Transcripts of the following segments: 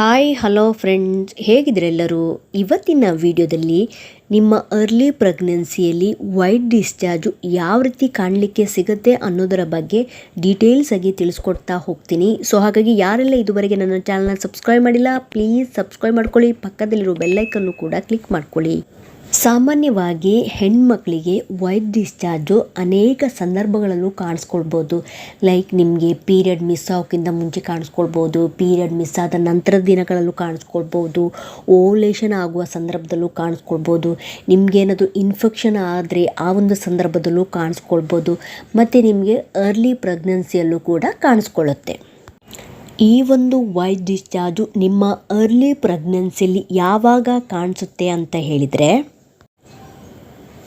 Hi hello friends ಎಲ್ಲರೂ? ಇವತ್ತಿನ ವಿಡಿಯೋದಲ್ಲಿ ನಿಮ್ಮ ಅರ್ಲಿ ಪ್ರೆಗ್ನೆನ್ಸಿಯಲ್ಲಿ ವೈಟ್ ಡಿಸ್ಚಾರ್ಜು ಯಾವ ರೀತಿ ಕಾಣಲಿಕ್ಕೆ ಸಿಗುತ್ತೆ ಅನ್ನೋದರ ಬಗ್ಗೆ ಡೀಟೇಲ್ಸ್ ಆಗಿ ತಿಳಿಸ್ಕೊಡ್ತಾ ಹೋಗ್ತೀನಿ. ಸೊ ಹಾಗಾಗಿ ಯಾರೆಲ್ಲ ಇದುವರೆಗೆ ನನ್ನ ಚಾನಲ್ನ ಸಬ್ಸ್ಕ್ರೈಬ್ ಮಾಡಿಲ್ಲ ಪ್ಲೀಸ್ ಸಬ್ಸ್ಕ್ರೈಬ್ ಮಾಡ್ಕೊಳ್ಳಿ. ಪಕ್ಕದಲ್ಲಿರೋ ಬೆಲ್ಲೈಕನ್ನು ಕೂಡ ಕ್ಲಿಕ್ ಮಾಡ್ಕೊಳ್ಳಿ. ಸಾಮಾನ್ಯವಾಗಿ ಹೆಣ್ಮಕ್ಳಿಗೆ ವೈಟ್ ಡಿಸ್ಚಾರ್ಜು ಅನೇಕ ಸಂದರ್ಭಗಳಲ್ಲೂ ಕಾಣಿಸ್ಕೊಳ್ಬೋದು. ಲೈಕ್ ನಿಮಗೆ ಪೀರಿಯಡ್ ಮಿಸ್ ಆಗೋಕ್ಕಿಂತ ಮುಂಚೆ ಕಾಣಿಸ್ಕೊಳ್ಬೋದು, ಪೀರಿಯಡ್ ಮಿಸ್ ಆದ ನಂತರದ ದಿನಗಳಲ್ಲೂ ಕಾಣಿಸ್ಕೊಳ್ಬೋದು, ಓವ್ಯುಲೇಷನ್ ಆಗುವ ಸಂದರ್ಭದಲ್ಲೂ ಕಾಣಿಸ್ಕೊಳ್ಬೋದು ನಿಮಗೇನಾದರೂ ಇನ್ಫೆಕ್ಷನ್ ಆದರೆ ಆ ಒಂದು ಸಂದರ್ಭದಲ್ಲೂ ಕಾಣಿಸ್ಕೊಳ್ಬೋದು, ಮತ್ತು ನಿಮಗೆ ಅರ್ಲಿ ಪ್ರೆಗ್ನೆನ್ಸಿಯಲ್ಲೂ ಕೂಡ ಕಾಣಿಸ್ಕೊಳ್ಳುತ್ತೆ. ಈ ಒಂದು ವೈಟ್ ಡಿಸ್ಚಾರ್ಜು ನಿಮ್ಮ ಅರ್ಲಿ ಪ್ರೆಗ್ನೆನ್ಸಿಯಲ್ಲಿ ಯಾವಾಗ ಕಾಣಿಸುತ್ತೆ ಅಂತ ಹೇಳಿದರೆ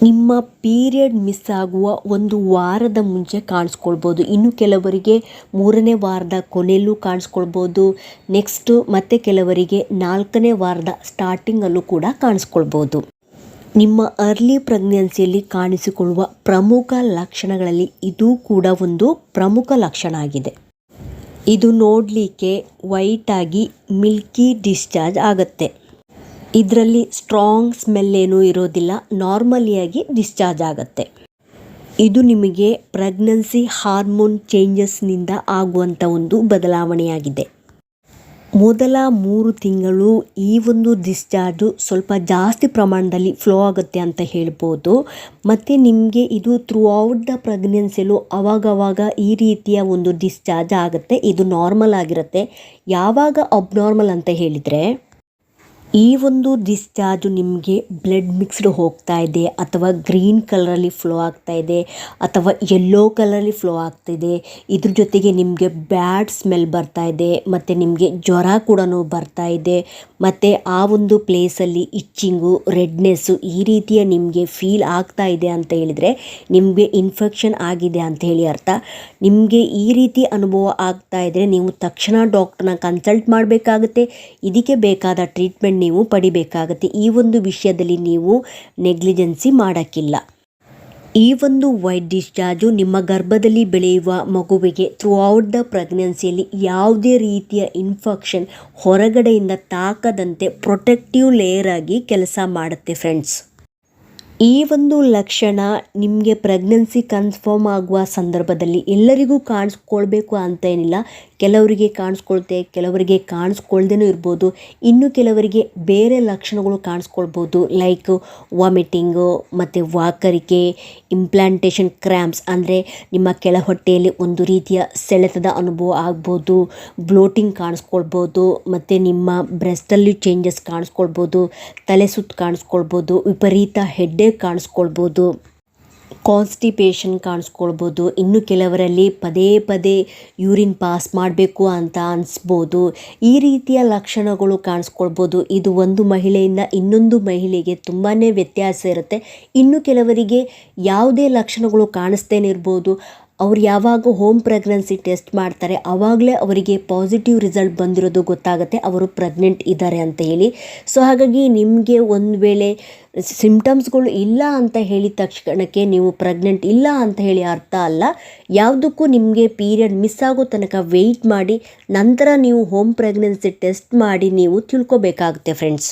ನಿಮ್ಮ ಪೀರಿಯಡ್ ಮಿಸ್ ಆಗುವ ಒಂದು ವಾರದ ಮುಂಚೆ ಕಾಣಿಸ್ಕೊಳ್ಬೋದು. ಇನ್ನು ಕೆಲವರಿಗೆ ಮೂರನೇ ವಾರದ ಕೊನೆಯಲ್ಲೂ ಕಾಣಿಸ್ಕೊಳ್ಬೋದು. ನೆಕ್ಸ್ಟು ಮತ್ತು ಕೆಲವರಿಗೆ ನಾಲ್ಕನೇ ವಾರದ ಸ್ಟಾರ್ಟಿಂಗಲ್ಲೂ ಕೂಡ ಕಾಣಿಸ್ಕೊಳ್ಬೋದು. ನಿಮ್ಮ ಅರ್ಲಿ ಪ್ರೆಗ್ನೆನ್ಸಿಯಲ್ಲಿ ಕಾಣಿಸಿಕೊಳ್ಳುವ ಪ್ರಮುಖ ಲಕ್ಷಣಗಳಲ್ಲಿ ಇದು ಕೂಡ ಒಂದು ಪ್ರಮುಖ ಲಕ್ಷಣ ಆಗಿದೆ. ಇದು ನೋಡಲಿಕ್ಕೆ ವೈಟಾಗಿ ಮಿಲ್ಕಿ ಡಿಸ್ಚಾರ್ಜ್ ಆಗುತ್ತೆ. ಇದರಲ್ಲಿ ಸ್ಟ್ರಾಂಗ್ ಸ್ಮೆಲ್ ಏನೂ ಇರೋದಿಲ್ಲ. ನಾರ್ಮಲಿಯಾಗಿ ಡಿಸ್ಚಾರ್ಜ್ ಆಗುತ್ತೆ. ಇದು ನಿಮಗೆ ಪ್ರೆಗ್ನೆನ್ಸಿ ಹಾರ್ಮೋನ್ ಚೇಂಜಸ್ನಿಂದ ಆಗುವಂಥ ಒಂದು ಬದಲಾವಣೆಯಾಗಿದೆ. ಮೊದಲ ಮೂರು ತಿಂಗಳು ಈ ಒಂದು ಡಿಸ್ಚಾರ್ಜು ಸ್ವಲ್ಪ ಜಾಸ್ತಿ ಪ್ರಮಾಣದಲ್ಲಿ ಫ್ಲೋ ಆಗುತ್ತೆ ಅಂತ ಹೇಳ್ಬೋದು. ಮತ್ತು ನಿಮಗೆ ಇದು ಥ್ರೂ ಔಟ್ ದ ಪ್ರೆಗ್ನೆನ್ಸಿಲು ಅವಾಗವಾಗ ಈ ರೀತಿಯ ಒಂದು ಡಿಸ್ಚಾರ್ಜ್ ಆಗುತ್ತೆ. ಇದು ನಾರ್ಮಲ್ ಆಗಿರುತ್ತೆ. ಯಾವಾಗ ಅಬ್ನಾರ್ಮಲ್ ಅಂತ ಹೇಳಿದರೆ ಈ ಒಂದು ಡಿಸ್ಚಾರ್ಜು ನಿಮಗೆ ಬ್ಲಡ್ ಮಿಕ್ಸ್ಡ್ ಹೋಗ್ತಾ ಇದೆ, ಅಥವಾ ಗ್ರೀನ್ ಕಲರಲ್ಲಿ ಫ್ಲೋ ಆಗ್ತಾ ಇದೆ, ಅಥವಾ ಯೆಲ್ಲೋ ಕಲರಲ್ಲಿ ಫ್ಲೋ ಆಗ್ತಿದೆ ಇದ್ರ ಜೊತೆಗೆ ನಿಮಗೆ ಬ್ಯಾಡ್ ಸ್ಮೆಲ್ ಬರ್ತಾ ಇದೆ, ಮತ್ತು ನಿಮಗೆ ಜ್ವರ ಕೂಡ ಬರ್ತಾ ಇದೆ, ಮತ್ತು ಆ ಒಂದು ಪ್ಲೇಸಲ್ಲಿ ಇಚ್ಚಿಂಗು ರೆಡ್ನೆಸ್ಸು ಈ ರೀತಿಯ ನಿಮಗೆ ಫೀಲ್ ಆಗ್ತಾ ಇದೆ ಅಂತ ಹೇಳಿದರೆ ನಿಮಗೆ ಇನ್ಫೆಕ್ಷನ್ ಆಗಿದೆ ಅಂತ ಹೇಳಿ ಅರ್ಥ. ನಿಮಗೆ ಈ ರೀತಿ ಅನುಭವ ಆಗ್ತಾ ಇದ್ದರೆ ನೀವು ತಕ್ಷಣ ಡಾಕ್ಟ್ರನ್ನ ಕನ್ಸಲ್ಟ್ ಮಾಡಬೇಕಾಗುತ್ತೆ. ಇದಕ್ಕೆ ಬೇಕಾದ ಟ್ರೀಟ್ಮೆಂಟ್ ನೀವು ಪಡಿಬೇಕಾಗತ್ತೆ. ಈ ಒಂದು ವಿಷಯದಲ್ಲಿ ನೀವು ನೆಗ್ಲಿಜೆನ್ಸಿ ಮಾಡೋಕ್ಕಿಲ್ಲ. ಈ ಒಂದು ವೈಟ್ ಡಿಸ್ಚಾರ್ಜು ನಿಮ್ಮ ಗರ್ಭದಲ್ಲಿ ಬೆಳೆಯುವ ಮಗುವಿಗೆ ಥ್ರೂ ಔಟ್ ದ ಪ್ರೆಗ್ನೆನ್ಸಿಯಲ್ಲಿ ಯಾವುದೇ ರೀತಿಯ ಇನ್ಫೆಕ್ಷನ್ ಹೊರಗಡೆಯಿಂದ ತಾಕದಂತೆ ಪ್ರೊಟೆಕ್ಟಿವ್ ಲೇಯರ್ ಆಗಿ ಕೆಲಸ ಮಾಡುತ್ತೆ ಫ್ರೆಂಡ್ಸ್ ಈ ಒಂದು ಲಕ್ಷಣ ನಿಮಗೆ ಪ್ರೆಗ್ನೆನ್ಸಿ ಕನ್ಫರ್ಮ್ ಆಗುವ ಸಂದರ್ಭದಲ್ಲಿ ಎಲ್ಲರಿಗೂ ಕಾಣಿಸ್ಕೊಳ್ಬೇಕು ಅಂತ ಏನಿಲ್ಲ. ಕೆಲವರಿಗೆ ಕಾಣಿಸ್ಕೊಳ್ತೆ, ಕೆಲವರಿಗೆ ಕಾಣಿಸ್ಕೊಳ್ದೇನೂ ಇರ್ಬೋದು. ಇನ್ನು ಕೆಲವರಿಗೆ ಬೇರೆ ಲಕ್ಷಣಗಳು ಕಾಣಿಸ್ಕೊಳ್ಬೋದು. ಲೈಕ್ ವಾಮಿಟಿಂಗು ಮತ್ತು ವಾಕರಿಕೆ ಇಂಪ್ಲಾಂಟೇಷನ್ ಕ್ರ್ಯಾಂಪ್ಸ್ ಅಂದರೆ ನಿಮ್ಮ ಕೆಳ ಹೊಟ್ಟೆಯಲ್ಲಿ ಒಂದು ರೀತಿಯ ಸೆಳೆತದ ಅನುಭವ ಆಗ್ಬೋದು. ಬ್ಲೋಟಿಂಗ್ ಕಾಣಿಸ್ಕೊಳ್ಬೋದು. ಮತ್ತು ನಿಮ್ಮ ಬ್ರೆಸ್ಟಲ್ಲಿ ಚೇಂಜಸ್ ಕಾಣಿಸ್ಕೊಳ್ಬೋದು. ತಲೆ ಸುತ್ತು ಕಾಣಿಸ್ಕೊಳ್ಬೋದು. ವಿಪರೀತ ಹೆಡ್ಡೇಕ್ ಕಾಣಿಸ್ಕೊಳ್ಬೋದು. ಕಾನ್ಸ್ಟಿಪೇಷನ್ ಕಾಣಿಸ್ಕೊಳ್ಬೋದು. ಇನ್ನು ಕೆಲವರಲ್ಲಿ ಪದೇ ಪದೇ ಯೂರಿನ್ ಪಾಸ್ ಮಾಡಬೇಕು ಅಂತ ಅನಿಸ್ಬೋದು. ಈ ರೀತಿಯ ಲಕ್ಷಣಗಳು ಕಾಣಿಸ್ಕೊಳ್ಬೋದು. ಇದು ಒಂದು ಮಹಿಳೆಯಿಂದ ಇನ್ನೊಂದು ಮಹಿಳೆಗೆ ತುಂಬಾ ವ್ಯತ್ಯಾಸ ಇರುತ್ತೆ. ಇನ್ನು ಕೆಲವರಿಗೆ ಯಾವುದೇ ಲಕ್ಷಣಗಳು ಕಾಣಿಸ್ತೇನೆ ಇರ್ಬೋದು. ಅವ್ರು ಯಾವಾಗ ಹೋಮ್ ಪ್ರೆಗ್ನೆನ್ಸಿ ಟೆಸ್ಟ್ ಮಾಡ್ತಾರೆ. ಆವಾಗಲೇ ಅವರಿಗೆ ಪಾಸಿಟಿವ್ ರಿಸಲ್ಟ್ ಬಂದಿರೋದು ಗೊತ್ತಾಗುತ್ತೆ. ಅವರು ಪ್ರೆಗ್ನೆಂಟ್ ಇದ್ದಾರೆ ಅಂತ ಹೇಳಿ. ಸೊ ಹಾಗಾಗಿ ನಿಮಗೆ ಒಂದು ವೇಳೆ ಸಿಂಪ್ಟಮ್ಸ್ಗಳು ಇಲ್ಲ ಅಂತ ಹೇಳಿದ ತಕ್ಷಣಕ್ಕೆ ನೀವು ಪ್ರೆಗ್ನೆಂಟ್ ಇಲ್ಲ ಅಂತ ಹೇಳಿ ಅರ್ಥ ಅಲ್ಲ. ಯಾವುದಕ್ಕೂ ನಿಮಗೆ ಪೀರಿಯಡ್ ಮಿಸ್ ಆಗೋ ತನಕ ವೆಯ್ಟ್ ಮಾಡಿ. ನಂತರ ನೀವು ಹೋಮ್ ಪ್ರೆಗ್ನೆನ್ಸಿ ಟೆಸ್ಟ್ ಮಾಡಿ ನೀವು ತಿಳ್ಕೊಬೇಕಾಗುತ್ತೆ ಫ್ರೆಂಡ್ಸ್